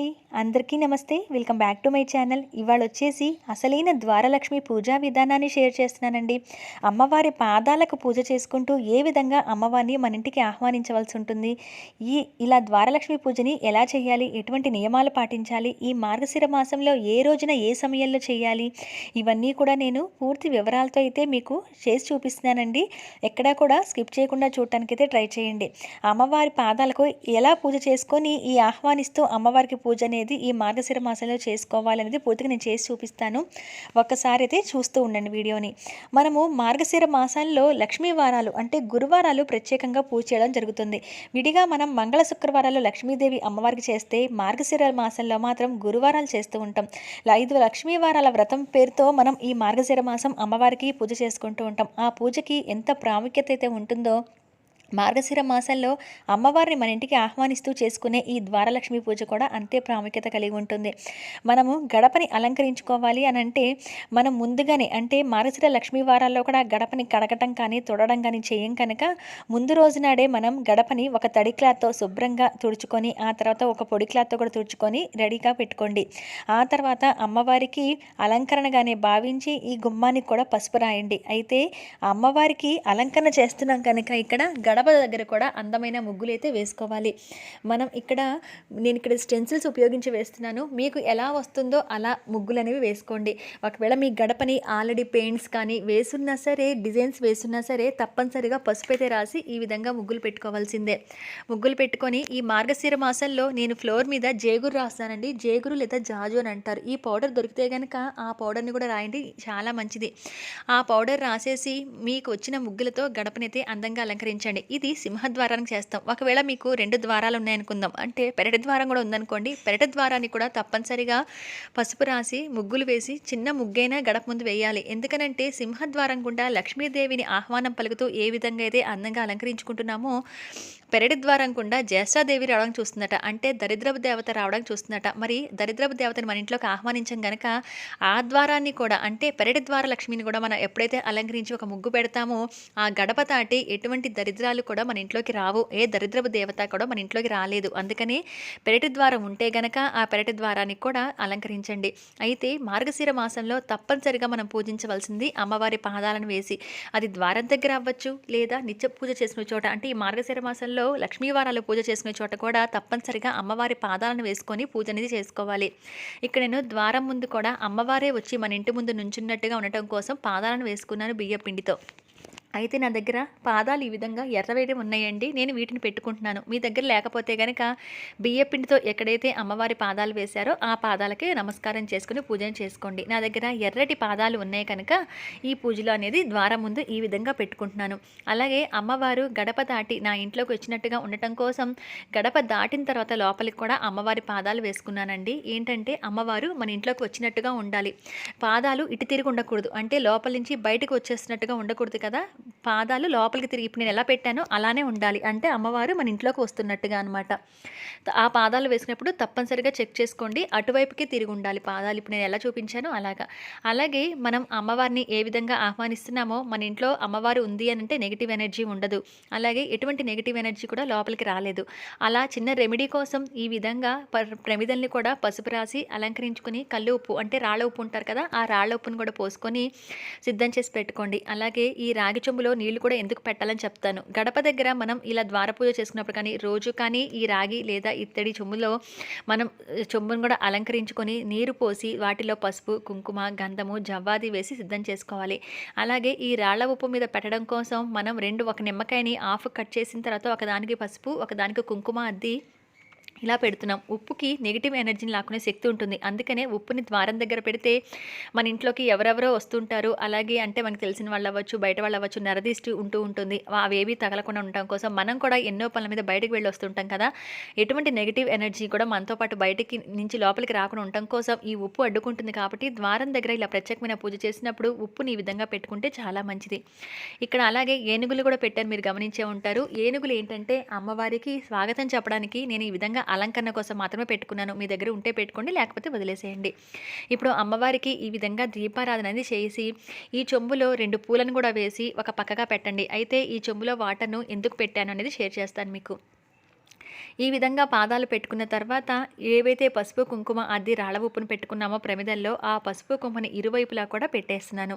అండి అందరికీ నమస్తే. Welcome back to my channel. ఇవాళ వచ్చేసి అసలైన ద్వారలక్ష్మి పూజా విధానాన్ని షేర్ చేస్తున్నానండి. అమ్మవారి పాదాలకు పూజ చేసుకుంటూ ఏ విధంగా అమ్మవారిని మన ఇంటికి ఆహ్వానించవలసి ఉంటుంది? ఈ ఇలా ద్వారలక్ష్మి పూజని ఎలా చేయాలి? ఎటువంటి నియమాలు పాటించాలి? ఈ మార్గశిర మాసంలో ఏ రోజున ఏ సమయంలో చేయాలి? ఇవన్నీ కూడా నేను పూర్తి వివరాలతో అయితే మీకు చేసి చూపిస్తున్నానండి. ఎక్కడా కూడా స్కిప్ చేయకుండా చూడటానికి అయితే ట్రై చేయండి. అమ్మవారి పాదాలకు ఎలా పూజ చేసుకొని ఈ ఆహ్వానిస్తూ అమ్మవారికి పూజ అనేది ఈ మార్గశిర మాసంలో చేసుకోవాలనేది పూర్తిగా నేను చేసి చూపిస్తాను. ఒక్కసారి అయితే చూస్తూ ఉండండి వీడియోని. మనము మార్గశిర మాసంలో లక్ష్మీ వారాలు అంటే గురువారాలు ప్రత్యేకంగా పూజ చేయడం జరుగుతుంది. విడిగా మనం మంగళ శుక్రవారాలు లక్ష్మీదేవి అమ్మవారికి చేస్తే మార్గశిర మాసంలో మాత్రం గురువారాలు చేస్తూ ఉంటాం. ఐదు లక్ష్మీ వారాల వ్రతం పేరుతో మనం ఈ మార్గశిర మాసం అమ్మవారికి పూజ చేసుకుంటూ ఉంటాం. ఆ పూజకి ఎంత ప్రాముఖ్యత అయితే ఉంటుందో మార్గశిర మాసంలో అమ్మవారిని మన ఇంటికి ఆహ్వానిస్తూ చేసుకునే ఈ ద్వారలక్ష్మి పూజ కూడా అంతే ప్రాముఖ్యత కలిగి ఉంటుంది. మనము గడపని అలంకరించుకోవాలి అని అంటే మనం ముందుగానే అంటే మార్గశిర లక్ష్మీ వారాల్లో కూడా గడపని కడగటం కానీ తొడడం కానీ చేయం కనుక ముందు రోజు నాడే మనం గడపని ఒక తడి క్లాత్తో శుభ్రంగా తుడుచుకొని ఆ తర్వాత ఒక పొడి క్లాత్తో కూడా తుడుచుకొని రెడీగా పెట్టుకోండి. ఆ తర్వాత అమ్మవారికి అలంకరణగానే భావించి ఈ గుమ్మానికి కూడా పసుపు రాయండి. అయితే అమ్మవారికి అలంకరణ చేస్తున్నాం కనుక ఇక్కడ గడ గడప దగ్గర కూడా అందమైన ముగ్గులు అయితే వేసుకోవాలి. మనం ఇక్కడ నేను ఇక్కడ స్టెన్సిల్స్ ఉపయోగించి వేస్తున్నాను. మీకు ఎలా వస్తుందో అలా ముగ్గులు అనేవి వేసుకోండి. ఒకవేళ మీ గడపని ఆల్రెడీ పెయింట్స్ కానీ వేసున్నా సరే డిజైన్స్ వేసున్నా సరే తప్పనిసరిగా పసుపు అయితే రాసి ఈ విధంగా ముగ్గులు పెట్టుకోవాల్సిందే. ముగ్గులు పెట్టుకొని ఈ మార్గశిర మాసంలో నేను ఫ్లోర్ మీద జేగురు రాస్తానండి. జేగురు లేదా జాజు అని అంటారు. ఈ పౌడర్ దొరికితే కనుక ఆ పౌడర్ని కూడా రాయండి. చాలా మంచిది. ఆ పౌడర్ రాసేసి మీకు వచ్చిన ముగ్గులతో గడపనైతే అందంగా అలంకరించండి. ఇది సింహద్వారానికి చేస్తాం. ఒకవేళ మీకు రెండు ద్వారాలు ఉన్నాయనుకుందాం. అంటే పెరటి ద్వారం కూడా ఉందనుకోండి. పెరటి ద్వారాన్ని కూడా తప్పనిసరిగా పసుపు రాసి ముగ్గులు వేసి చిన్న ముగ్గైనా గడప ముందు వేయాలి. ఎందుకనంటే సింహద్వారం గుండా లక్ష్మీదేవిని ఆహ్వానం పలుకుతూ ఏ విధంగా అయితే అందంగా అలంకరించుకుంటున్నామో పెరటి ద్వారం గుండా జ్యేష్ఠాదేవి రావడం చూస్తుందట. అంటే దరిద్రపు దేవత రావడం చూస్తుందట. మరి దరిద్రపు దేవతని మన ఇంట్లోకి ఆహ్వానించం గనక ఆ ద్వారాన్ని కూడా అంటే పెరటి ద్వార లక్ష్మిని కూడా మనం ఎప్పుడైతే అలంకరించి ఒక ముగ్గు పెడతామో ఆ గడప తాటి ఎటువంటి దరిద్రాలు కూడా మన ఇంట్లోకి రావు. ఏ దరిద్రపు దేవత కూడా మన ఇంట్లోకి రాలేదు. అందుకని పెరటి ద్వారం ఉంటే గనక ఆ పెరటి ద్వారాన్ని కూడా అలంకరించండి. అయితే మార్గశిర మాసంలో తప్పనిసరిగా మనం పూజించవలసింది అమ్మవారి పాదాలను వేసి అది ద్వారం దగ్గర అవ్వచ్చు లేదా నిత్య పూజ చేసిన చోట అంటే ఈ మార్గశిర మాసంలో లక్ష్మీవారాలు పూజ చేసుకునే చోట కూడా తప్పనిసరిగా అమ్మవారి పాదాలను వేసుకొని పూజ అనేది చేసుకోవాలి. ఇక్కడ నేను ద్వారం ముందు కూడా అమ్మవారే వచ్చి మన ఇంటి ముందు నుంచున్నట్టుగా ఉండటం కోసం పాదాలను వేసుకున్నాను బియ్య పిండితో అయితే నా దగ్గర పాదాలు ఈ విధంగా ఎర్రవేయడం ఉన్నాయండి. నేను వీటిని పెట్టుకుంటున్నాను. మీ దగ్గర లేకపోతే కనుక బియ్య పిండితో ఎక్కడైతే అమ్మవారి పాదాలు వేశారో ఆ పాదాలకి నమస్కారం చేసుకుని పూజను చేసుకోండి. నా దగ్గర ఎర్రటి పాదాలు ఉన్నాయి కనుక ఈ పూజలో అనేది ద్వారం ముందు ఈ విధంగా పెట్టుకుంటున్నాను. అలాగే అమ్మవారు గడప దాటి నా ఇంట్లోకి వచ్చినట్టుగా ఉండటం కోసం గడప దాటిన తర్వాత లోపలికి కూడా అమ్మవారి పాదాలు వేసుకున్నానండి. ఏంటంటే అమ్మవారు మన ఇంట్లోకి వచ్చినట్టుగా ఉండాలి. పాదాలు ఇటు తిరిగి ఉండకూడదు. అంటే లోపల నుంచి బయటకు వచ్చేస్తున్నట్టుగా ఉండకూడదు కదా. పాదాలు లోపలికి తిరిగి ఇప్పుడు నేను ఎలా పెట్టానో అలానే ఉండాలి. అంటే అమ్మవారు మన ఇంట్లోకి వస్తున్నట్టుగా అనమాట ఆ పాదాలు వేసినప్పుడు తప్పనిసరిగా చెక్ చేసుకోండి. అటువైపుకి తిరిగి ఉండాలి పాదాలు. ఇప్పుడు నేను ఎలా చూపించానో అలాగా. అలాగే మనం అమ్మవారిని ఏ విధంగా ఆహ్వానిస్తున్నామో మన ఇంట్లో అమ్మవారు ఉంది అని అంటే నెగిటివ్ ఎనర్జీ ఉండదు. అలాగే ఎటువంటి నెగిటివ్ ఎనర్జీ కూడా లోపలికి రాలేదు. అలా చిన్న రెమెడీ కోసం ఈ విధంగా ప్రమిదల్ని కూడా పసుపు రాసి అలంకరించుకొని కళ్ళు ఉప్పు అంటే రాళ్ళ ఉప్పు ఉంటారు కదా ఆ రాళ్ళ ఉప్పును కూడా పోసుకొని సిద్ధం చేసి పెట్టుకోండి. అలాగే ఈ రాగి చెంబులో నీళ్ళు కూడా ఎందుకు పెట్టాలని చెప్తాను. గడప దగ్గర మనం ఇలా ద్వార పూజ చేసుకున్నప్పుడు కానీ రోజు కానీ ఈ రాగి లేదా ఇత్తడి చెంబులో మనం చెంబును కూడా అలంకరించుకొని నీరు పోసి వాటిలో పసుపు కుంకుమ గంధము జవ్వాది వేసి సిద్ధం చేసుకోవాలి. అలాగే ఈ రాళ్ళ ఉప్పు మీద పెట్టడం కోసం మనం రెండు ఒక నిమ్మకాయని ఆఫ్ కట్ చేసిన తర్వాత ఒకదానికి పసుపు ఒకదానికి కుంకుమ అద్ది ఇలా పెడుతున్నాం. ఉప్పుకి నెగిటివ్ ఎనర్జీని లాక్కునే శక్తి ఉంటుంది. అందుకనే ఉప్పుని ద్వారం దగ్గర పెడితే మన ఇంట్లోకి ఎవరెవరో వస్తుంటారు. అలాగే అంటే మనకు తెలిసిన వాళ్ళు అవ్వచ్చు బయట వాళ్ళు అవ్వచ్చు నరదీష్టి ఉంటూ ఉంటుంది. అవేవి తగలకుండా ఉండటం కోసం మనం కూడా ఎన్నో పనుల మీద బయటకు వెళ్ళి వస్తుంటాం కదా. ఎటువంటి నెగిటివ్ ఎనర్జీ కూడా మనతో పాటు బయటికి నుంచి లోపలికి రాకుండా ఉండటం కోసం ఈ ఉప్పు అడ్డుకుంటుంది కాబట్టి ద్వారం దగ్గర ఇలా ప్రత్యేకమైన పూజ చేసినప్పుడు ఉప్పుని ఈ విధంగా పెట్టుకుంటే చాలా మంచిది. ఇక్కడ అలాగే ఏనుగులు కూడా పెట్టారు మీరు గమనించే ఉంటారు. ఏనుగులు ఏంటంటే అమ్మవారికి స్వాగతం చెప్పడానికి నేను ఈ విధంగా అలంకరణ కోసం మాత్రమే పెట్టుకున్నాను. మీ దగ్గర ఉంటే పెట్టుకోండి లేకపోతే వదిలేసేయండి. ఇప్పుడు అమ్మవారికి ఈ విధంగా దీపారాధన అనేది చేసి ఈ చెంబులో రెండు పూలను కూడా వేసి ఒక పక్కగా పెట్టండి. అయితే ఈ చెంబులో వాటర్ను ఎందుకు పెట్టాను అనేది షేర్ చేస్తాను మీకు. ఈ విధంగా పాదాలు పెట్టుకున్న తర్వాత ఏవైతే పసుపు కుంకుమ అది రాళ్ళ ఉప్పును పెట్టుకున్నామో ప్రమిదల్లో ఆ పసుపు కుంకుమని ఇరువైపులా కూడా పెట్టేస్తున్నాను.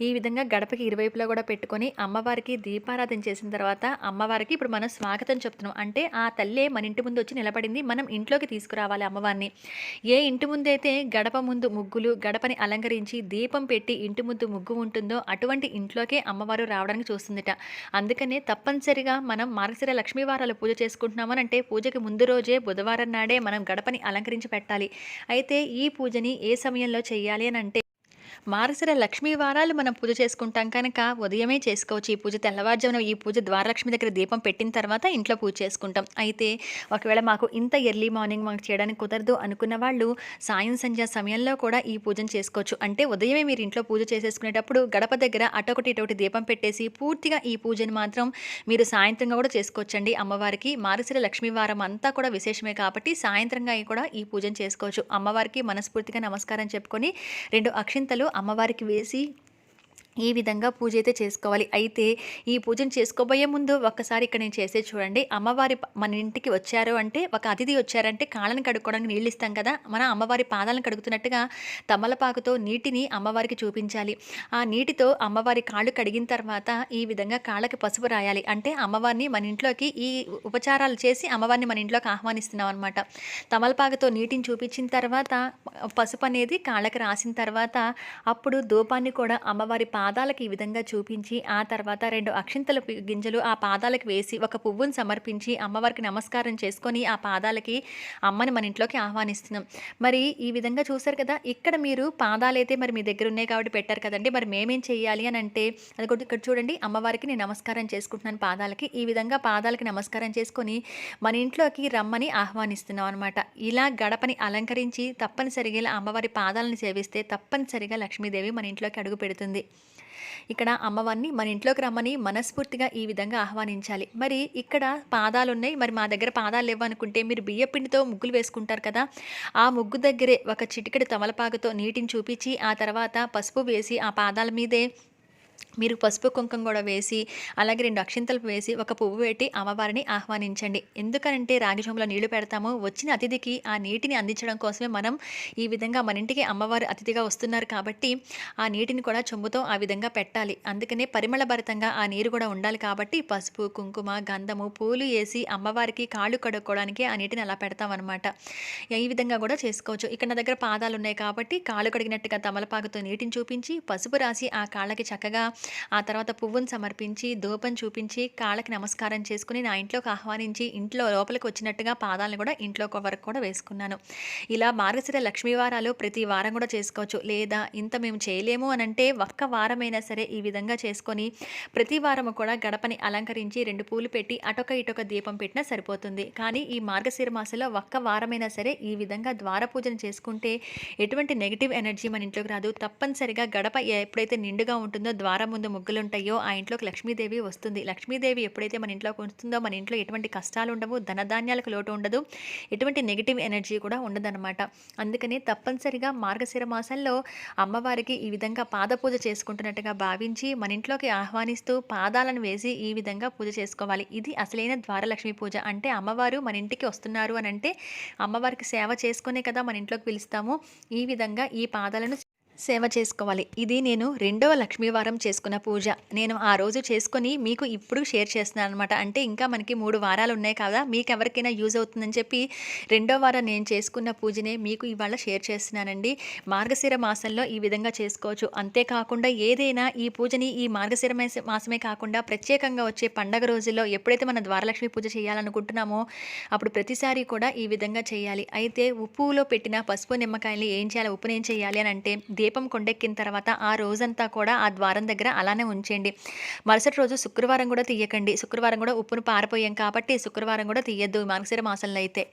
ఈ విధంగా గడపకి ఇరువైపులా కూడా పెట్టుకొని అమ్మవారికి దీపారాధన చేసిన తర్వాత అమ్మవారికి ఇప్పుడు మనం స్వాగతం చెప్తున్నాం. అంటే ఆ తల్లే మన ఇంటి ముందు వచ్చి నిలబడింది. మనం ఇంట్లోకి తీసుకురావాలి అమ్మవారిని. ఏ ఇంటి ముందైతే గడప ముందు ముగ్గులు గడపని అలంకరించి దీపం పెట్టి ఇంటి ముందు ముగ్గు ఉంటుందో అటువంటి ఇంట్లోకే అమ్మవారు రావడానికి చూస్తుందిట. అందుకనే తప్పనిసరిగా మనం మార్గశిర లక్ష్మీవారాలు పూజ చేసుకుంటున్నామని అంటే పూజకి ముందు రోజే బుధవారం నాడే మనం గడపని అలంకరించి పెట్టాలి. అయితే ఈ పూజని ఏ సమయంలో చేయాలి అని అంటే మార్గశిర లక్ష్మీ వారాలు మనం పూజ చేసుకుంటాం కనుక ఉదయమే చేసుకోవచ్చు. ఈ పూజ తెల్లవారుజామున ఈ పూజ ద్వారలక్ష్మి దగ్గర దీపం పెట్టిన తర్వాత ఇంట్లో పూజ చేసుకుంటాం. అయితే ఒకవేళ మాకు ఇంత ఎర్లీ మార్నింగ్ మాకు చేయడానికి కుదరదు అనుకున్న వాళ్ళు సాయం సంధ్య సమయంలో కూడా ఈ పూజను చేసుకోవచ్చు. అంటే ఉదయమే మీరు ఇంట్లో పూజ చేసేసుకునేటప్పుడు గడప దగ్గర అటొకటి ఇటొకటి దీపం పెట్టేసి పూర్తిగా ఈ పూజను మాత్రం మీరు సాయంత్రంగా కూడా చేసుకోవచ్చండి. అమ్మవారికి మార్గశిర లక్ష్మీ వారం అంతా కూడా విశేషమే కాబట్టి సాయంత్రంగా కూడా ఈ పూజను చేసుకోవచ్చు. అమ్మవారికి మనస్ఫూర్తిగా నమస్కారం చెప్పుకొని రెండు అక్షింతలు అమ్మవారికి వేసి ఈ విధంగా పూజ అయితే చేసుకోవాలి? అయితే ఈ పూజను చేసుకోబోయే ముందు ఒక్కసారి ఇక్కడ నేను చేసే చూడండి. అమ్మవారి మన ఇంటికి వచ్చారు అంటే ఒక అతిథి వచ్చారంటే కాళ్ళని కడుక్కోవడానికి నీళ్ళు ఇస్తాం కదా? మన అమ్మవారి పాదాలను కడుగుతున్నట్టుగా తమలపాకుతో నీటిని అమ్మవారికి చూపించాలి. ఆ నీటితో అమ్మవారి కాళ్ళు కడిగిన తర్వాత ఈ విధంగా కాళ్ళకి పసుపు రాయాలి. అంటే అమ్మవారిని మన ఇంట్లోకి ఈ ఉపచారాలు చేసి అమ్మవారిని మన ఇంట్లోకి ఆహ్వానిస్తున్నాం అనమాట తమలపాకుతో నీటిని చూపించిన తర్వాత పసుపు అనేది కాళ్ళకి రాసిన తర్వాత అప్పుడు ధూపాన్ని కూడా అమ్మవారి పా పాదాలకు ఈ విధంగా చూపించి ఆ తర్వాత రెండు అక్షింతల గింజలు ఆ పాదాలకు వేసి ఒక పువ్వును సమర్పించి అమ్మవారికి నమస్కారం చేసుకొని ఆ పాదాలకి అమ్మని మన ఇంట్లోకి ఆహ్వానిస్తున్నాం. మరి ఈ విధంగా చూశారు కదా ఇక్కడ మీరు పాదాలు అయితే మరి మీ దగ్గర ఉన్నాయి కాబట్టి పెట్టారు కదండి మరి మేమేం చేయాలి అని అంటే అది కూడా ఇక్కడ చూడండి అమ్మవారికి నేను నమస్కారం చేసుకుంటున్నాను పాదాలకి ఈ విధంగా పాదాలకి నమస్కారం చేసుకొని మన ఇంట్లోకి రమ్మని ఆహ్వానిస్తున్నాం అనమాట ఇలా గడపని అలంకరించి తప్పనిసరిగా అమ్మవారి పాదాలను సేవిస్తే తప్పనిసరిగా లక్ష్మీదేవి మన ఇంట్లోకి అడుగు పెడుతుంది. ఇక్కడ అమ్మవారిని మన ఇంట్లోకి రమ్మని మనస్ఫూర్తిగా ఈ విధంగా ఆహ్వానించాలి. మరి ఇక్కడ పాదాలు ఉన్నాయి మరి మా దగ్గర పాదాలు ఇవ్వనుకుంటే మీరు బియ్యపిండితో ముగ్గులు వేసుకుంటారు కదా. ఆ ముగ్గు దగ్గరే ఒక చిటికెడు తమలపాకుతో నీటిని చూపించి ఆ తర్వాత పసుపు వేసి ఆ పాదాల మీదే మీరు పసుపు కుంకుమ కూడా వేసి అలాగే రెండు అక్షింతలు వేసి ఒక పువ్వు పెట్టి అమ్మవారిని ఆహ్వానించండి. ఎందుకనంటే రాగి చెంబులో నీళ్ళు పెడతాము. వచ్చిన అతిథికి ఆ నీటిని అందించడం కోసమే మనం ఈ విధంగా మన ఇంటికి అమ్మవారు అతిథిగా వస్తున్నారు కాబట్టి ఆ నీటిని కూడా చెంబుతో ఆ విధంగా పెట్టాలి. అందుకనే పరిమళభరితంగా ఆ నీరు కూడా ఉండాలి కాబట్టి పసుపు కుంకుమ గంధము పూలు వేసి అమ్మవారికి కాళ్ళు కడుక్కోవడానికి ఆ నీటిని అలా పెడతామన్నమాట. ఈ విధంగా కూడా చేసుకోవచ్చు. ఇక్కడ నా దగ్గర పాదాలు ఉన్నాయి కాబట్టి కాళ్ళు కడిగినట్టుగా తమలపాకుతో నీటిని చూపించి పసుపు రాసి ఆ కాళ్ళకి చక్కగా ఆ తర్వాత పువ్వును సమర్పించి ధూపం చూపించి కాళ్ళకి నమస్కారం చేసుకుని నా ఇంట్లోకి ఆహ్వానించి ఇంట్లో లోపలికి వచ్చినట్టుగా పాదాలను కూడా ఇంట్లో వరకు కూడా వేసుకున్నాను. ఇలా మార్గశిర లక్ష్మీవారాలు ప్రతి వారం కూడా చేసుకోవచ్చు. లేదా ఇంత మేము చేయలేము అని అంటే ఒక్క వారమైనా సరే ఈ విధంగా చేసుకొని ప్రతి వారము కూడా గడపని అలంకరించి రెండు పూలు పెట్టి అటొక ఇటొక దీపం పెట్టినా సరిపోతుంది. కానీ ఈ మార్గశిర మాసంలో ఒక్క వారమైనా సరే ఈ విధంగా ద్వార పూజను చేసుకుంటే ఎటువంటి నెగిటివ్ ఎనర్జీ మన ఇంట్లోకి రాదు. తప్పనిసరిగా గడప ఎప్పుడైతే నిండుగా ఉంటుందో ద్వార ముందు ముగ్గులు ఉంటాయో ఆ ఇంట్లోకి లక్ష్మీదేవి వస్తుంది. లక్ష్మీదేవి ఎప్పుడైతే మన ఇంట్లోకి వస్తుందో మన ఇంట్లో ఎటువంటి కష్టాలు ఉండవు ధనధాన్యాలకు లోటు ఉండదు ఎటువంటి నెగిటివ్ ఎనర్జీ కూడా ఉండదన్నమాట. అందుకని తప్పనిసరిగా మార్గశిర మాసంలో అమ్మవారికి ఈ విధంగా పాద పూజ చేసుకుంటున్నట్టుగా భావించి మన ఇంట్లోకి ఆహ్వానిస్తూ పాదాలను వేసి ఈ విధంగా పూజ చేసుకోవాలి. ఇది అసలైన ద్వారలక్ష్మి పూజ. అంటే అమ్మవారు మన ఇంటికి వస్తున్నారు అని అంటే అమ్మవారికి సేవ చేసుకునే కదా మన ఇంట్లోకి పిలుస్తాము. ఈ విధంగా ఈ పాదాలను సేవ చేసుకోవాలి. ఇది నేను రెండవ లక్ష్మీవారం చేసుకున్న పూజ. నేను ఆ రోజు చేసుకొని మీకు ఇప్పుడు షేర్ చేస్తున్నాను అనమాట అంటే ఇంకా మనకి మూడు వారాలు ఉన్నాయి కదా మీకు ఎవరికైనా యూజ్ అవుతుందని చెప్పి రెండో వారం నేను చేసుకున్న పూజనే మీకు ఇవాళ షేర్ చేస్తున్నానండి. మార్గశిర మాసంలో ఈ విధంగా చేసుకోవచ్చు. అంతేకాకుండా ఏదైనా ఈ పూజని ఈ మార్గశిర మాసమే కాకుండా ప్రత్యేకంగా వచ్చే పండగ రోజుల్లో ఎప్పుడైతే మన ద్వారలక్ష్మి పూజ చేయాలనుకుంటున్నామో అప్పుడు ప్రతిసారి కూడా ఈ విధంగా చేయాలి. అయితే ఉప్పులో పెట్టిన పసుపు నిమ్మకాయలు ఏం చేయాలి? ఉప్పునేం చేయాలి అని అంటే దీపం కొండెక్కిన తర్వాత ఆ రోజంతా కూడా ఆ ద్వారం దగ్గర అలానే ఉంచండి మరుసటి రోజు శుక్రవారం కూడా తీయకండి. శుక్రవారం కూడా ఉప్పును పారిపోయాం కాబట్టి శుక్రవారం కూడా తీయద్దు. మార్గశిర మాసంలో అయితే.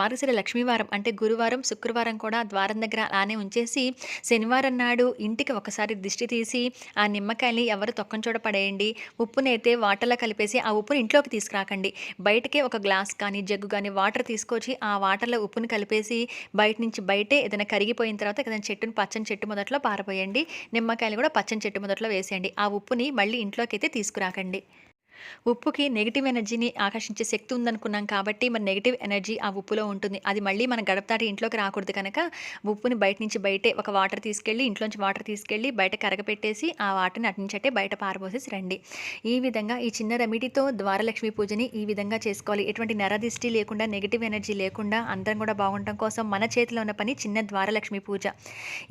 మార్గశిర లక్ష్మీవారం అంటే గురువారం శుక్రవారం కూడా ద్వారం దగ్గర అలానే ఉంచేసి శనివారం నాడు ఇంటికి ఒకసారి దిష్టి తీసి ఆ నిమ్మకాయని ఎవరు తొక్కని చోట పడేయండి. ఉప్పునైతే వాటర్లో కలిపేసి ఆ ఉప్పుని ఇంట్లోకి తీసుకురాకండి. బయటకే ఒక గ్లాస్ కానీ జగ్గు కానీ వాటర్ తీసుకొచ్చి ఆ వాటర్లో ఉప్పుని కలిపేసి బయట నుంచి బయటే ఏదైనా కరిగిపోయిన తర్వాత ఏదైనా చెట్టుని పచ్చని చెట్టు మొదట్లో పారపోయండి నిమ్మకాయలు కూడా పచ్చని చెట్టు మొదట్లో వేసేయండి. ఆ ఉప్పుని మళ్ళీ ఇంట్లోకి అయితే తీసుకురాకండి. ఉప్పుకి నెగిటివ్ ఎనర్జీని ఆకర్షించే శక్తి ఉందనుకున్నాం కాబట్టి మరి నెగిటివ్ ఎనర్జీ ఆ ఉప్పులో ఉంటుంది. అది మళ్ళీ మన గడప దాటి ఇంట్లోకి రాకూడదు కనుక ఉప్పుని బయట నుంచి బయటే ఒక వాటర్ తీసుకెళ్ళి ఇంట్లోంచి వాటర్ తీసుకెళ్ళి బయట కరగపెట్టేసి ఆ వాటర్ని అటు నుంచి అట్టే బయట పారబోసేసి రండి. ఈ విధంగా ఈ చిన్న రెమిడీతో ద్వారలక్ష్మి పూజని ఈ విధంగా చేసుకోవాలి. ఎటువంటి నరదిష్టి లేకుండా నెగిటివ్ ఎనర్జీ లేకుండా అందరం కూడా బాగుండటం కోసం మన చేతిలో ఉన్న పని చిన్న ద్వారలక్ష్మి పూజ.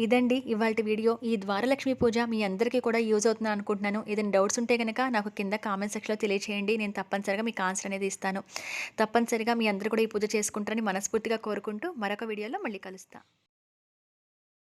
ఇదండి ఇవాళ వీడియో. ఈ ద్వారలక్ష్మి పూజ మీ అందరికీ కూడా యూజ్ అవుతుందని అనుకుంటున్నాను. ఏదైనా డౌట్స్ ఉంటే కనుక నాకు కింద కామెంట్ సెక్షన్లో తెలియచేయండి. నేను తప్పనిసరిగా మీకు ఆన్సర్ అనేది ఇస్తాను. తప్పనిసరిగా మీ అందరూ కూడా ఈ పూజ చేసుకుంటారని మనస్ఫూర్తిగా కోరుకుంటూ మరొక వీడియోలో మళ్ళీ కలుస్తాను